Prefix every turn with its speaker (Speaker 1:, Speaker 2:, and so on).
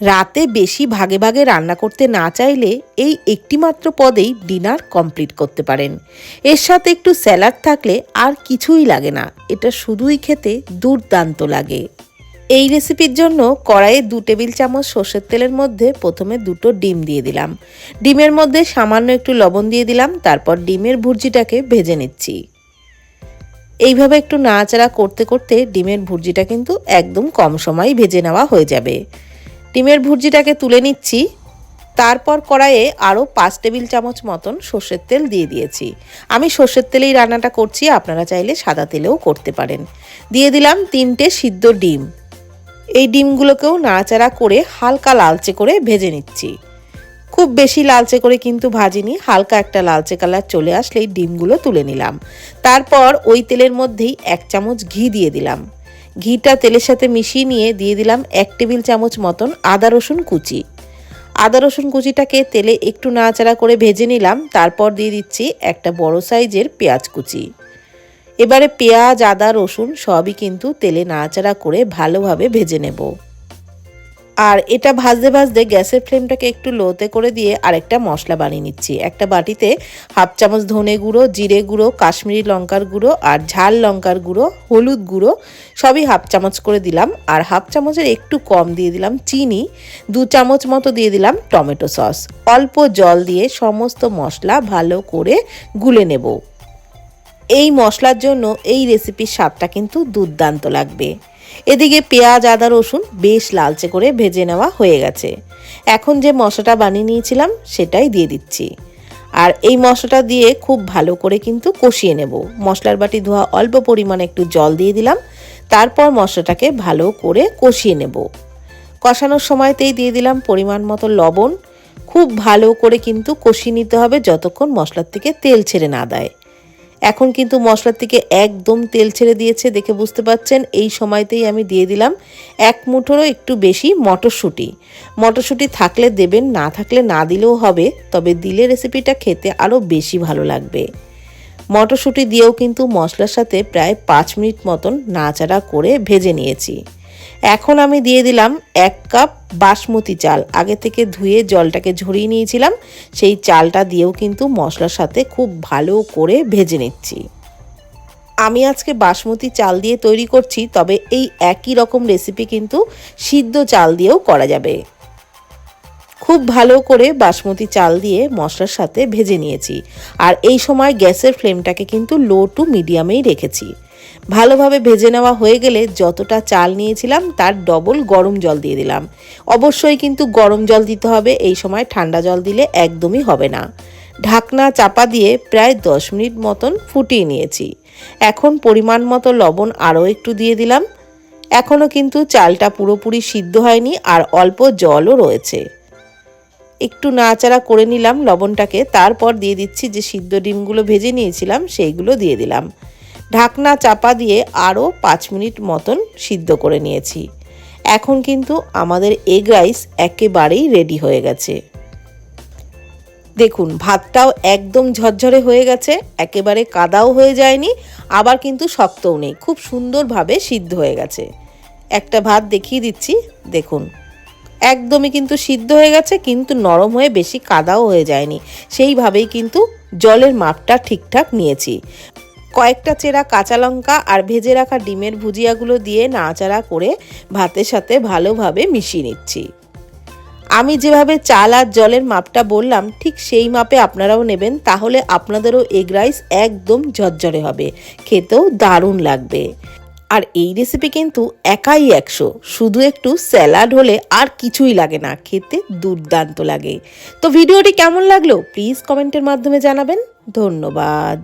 Speaker 1: রাতে বেশি ভাগে ভাগে রান্না করতে না চাইলে এই একটিমাত্র পদেই ডিনার কমপ্লিট করতে পারেন। এর সাথে একটু স্যালাড থাকলে আর কিছুই লাগে না। এটা শুধুই খেতে দুর্দান্ত লাগে। এই রেসিপির জন্য কড়াইয়ে দু টেবিল চামচ সর্ষের তেলের মধ্যে প্রথমে দুটো ডিম দিয়ে দিলাম। ডিমের মধ্যে সামান্য একটু লবণ দিয়ে দিলাম, তারপর ডিমের ভুর্জিটাকে ভেজে নিচ্ছি। এইভাবে একটু নাড়াচাড়া করতে করতে ডিমের ভুর্জিটা কিন্তু একদম কম সময় ভেজে নেওয়া হয়ে যাবে। ডিমের ভুর্জিটাকে তুলে নিচ্ছি। তারপর কড়াইয়ে আরও পাঁচ টেবিল চামচ মতন সর্ষের তেল দিয়ে দিয়েছি। আমি সর্ষের তেলেই রান্নাটা করছি, আপনারা চাইলে সাদা তেলেও করতে পারেন। দিয়ে দিলাম তিনটে সিদ্ধ ডিম। এই ডিমগুলোকেও নাড়াচাড়া করে হালকা লালচে করে ভেজে নিচ্ছি। খুব বেশি লালচে করে কিন্তু ভাজিনি, হালকা একটা লালচে কালার চলে আসলেই ডিমগুলো তুলে নিলাম। তারপর ওই তেলের মধ্যেই এক চামচ ঘি দিয়ে দিলাম। ঘিটা তেলের সাথে মিশিয়ে নিয়ে দিয়ে দিলাম এক টেবিল চামচ মতন আদা রসুন কুচি। আদা রসুন কুচিটাকে তেলে একটু নাড়াচাড়া করে ভেজে নিলাম, তারপর দিয়ে দিচ্ছি একটা বড় সাইজের পেঁয়াজ কুচি। এবারে পেঁয়াজ, আদা, রসুন সবই কিন্তু তেলে নাড়াচাড়া করে ভালোভাবে ভেজে নেব। আর এটা ভাজতে ভাজতে গ্যাসের ফ্লেমটাকে একটু লোতে করে দিয়ে আরেকটা মশলা বানিয়ে নিচ্ছি। একটা বাটিতে হাফ চামচ ধনে গুঁড়ো, জিরে গুঁড়ো, কাশ্মীরি লঙ্কার গুঁড়ো আর ঝাল লঙ্কার গুঁড়ো, হলুদ গুঁড়ো সবই হাফ চামচ করে দিলাম আর হাফ চামচের একটু কম দিয়ে দিলাম চিনি, দু চামচ মতো দিয়ে দিলাম টমেটো সস। অল্প জল দিয়ে সমস্ত মশলা ভালো করে গুলে নেব। এই মশলার জন্য এই রেসিপির স্বাদটা কিন্তু দুর্দান্ত লাগবে। এদিকে পেঁয়াজ, আদা, রসুন বেশ লালচে করে ভেজে নেওয়া হয়ে গেছে। এখন যে মশলাটা বানিয়ে নিয়েছিলাম সেটাই দিয়ে দিচ্ছি। আর এই মশলাটা দিয়ে খুব ভালো করে কিন্তু কষিয়ে নেব। মশলার বাটি ধোয়া অল্প পরিমাণে একটু জল দিয়ে দিলাম। তারপর মশলাটাকে ভালো করে কষিয়ে নেব। কষানোর সময়তেই দিয়ে দিলাম পরিমাণ মতো লবণ। খুব ভালো করে কিন্তু কষিয়ে নিতে হবে যতক্ষণ মশলার থেকে তেল ছেড়ে না দেয়। এখন কিন্তু মশলার থেকে একদম তেল ছেড়ে দিয়েছে, দেখে বুঝতে পাচ্ছেন এই সময়তেই আমি দিয়ে দিলাম এক মুঠোরও একটু বেশি মটরশুঁটি। মটরশুঁটি থাকলে দেবেন, না থাকলে না দিলেও হবে, তবে দিলে রেসিপিটা খেতে আরও বেশি ভালো লাগবে। মটরশুঁটি দিয়েও কিন্তু মশলার সাথে প্রায় পাঁচ মিনিট মতন নাচাড়া করে ভেজে নিয়েছি। এখন আমি দিয়ে দিলাম এক কাপ বাসমতি চাল। আগে থেকে ধুয়ে জলটাকে ঝরিয়ে নিয়েছিলাম। সেই চালটা দিয়েও কিন্তু মশলার সাথে খুব ভালো করে ভেজে নিচ্ছি। আমি আজকে বাসমতি চাল দিয়ে তৈরি করছি, তবে এই একই রকম রেসিপি কিন্তু সিদ্ধ চাল দিয়েও করা যাবে। খুব ভালো করে বাসমতি চাল দিয়ে মশলার সাথে ভেজে নিয়েছি। আর এই সময় গ্যাসের ফ্লেমটাকে কিন্তু লো টু মিডিয়ামেই রেখেছি। ভালোভাবে ভেজে নেওয়া হয়ে গেলে যতটা চাল নিয়েছিলাম তার ডবল গরম জল দিয়ে দিলাম। অবশ্যই কিন্তু গরম জল দিতে হবে, এই সময় ঠান্ডা জল দিলে একদমই হবে না। ঢাকনা চাপা দিয়ে প্রায় দশ মিনিট মতন ফুটিয়ে নিয়েছি। এখন পরিমাণ মতো লবণ আরও একটু দিয়ে দিলাম। এখনও কিন্তু চালটা পুরোপুরি সিদ্ধ হয়নি আর অল্প জলও রয়েছে। একটু নাড়াচাড়া করে নিলাম লবণটাকে, তারপর দিয়ে দিচ্ছি যে সিদ্ধ ডিমগুলো ভেজে নিয়েছিলাম, সেইগুলো দিয়ে দিলাম। ঢাকনা চাপা দিয়ে আরও পাঁচ মিনিট মতন সিদ্ধ করে নিয়েছি। এখন কিন্তু আমাদের এগ রাইস একেবারেই রেডি হয়ে গেছে। দেখুন, ভাতটাও একদম ঝরঝরে হয়ে গেছে, একেবারে কাদাও হয়ে যায়নি, আবার কিন্তু শক্তও নেই, খুব সুন্দরভাবে সিদ্ধ হয়ে গেছে। একটা ভাত দেখিয়ে দিচ্ছি, দেখুন। একদমই কিন্তু সিদ্ধ হয়ে গেছে, কিন্তু নরম হয়ে বেশি কাদাও হয়ে যায়নি। সেইভাবেই কিন্তু জলের মাপটা ঠিকঠাক নিয়েছি। কয়েকটা চেরা কাঁচা লঙ্কা আর ভেজে রাখা ডিমের ভুজিয়াগুলো দিয়ে নাড়াচাড়া করে ভাতের সাথে ভালোভাবে মিশিয়ে নিচ্ছি। আমি যেভাবে চাল আর জলের মাপটা বললাম, ঠিক সেই মাপে আপনারাও নেবেন, তাহলে আপনাদেরও এগ রাইস একদম ঝরঝরে হবে। খেতেও দারুণ লাগবে। আর এই রেসিপি কিন্তু একাই একশো। শুধু একটু স্যালাড হলে আর কিছুই লাগে না, খেতে দুর্দান্ত লাগে। তো ভিডিওটি কেমন লাগল প্লিজ কমেন্টের মাধ্যমে জানাবেন। ধন্যবাদ।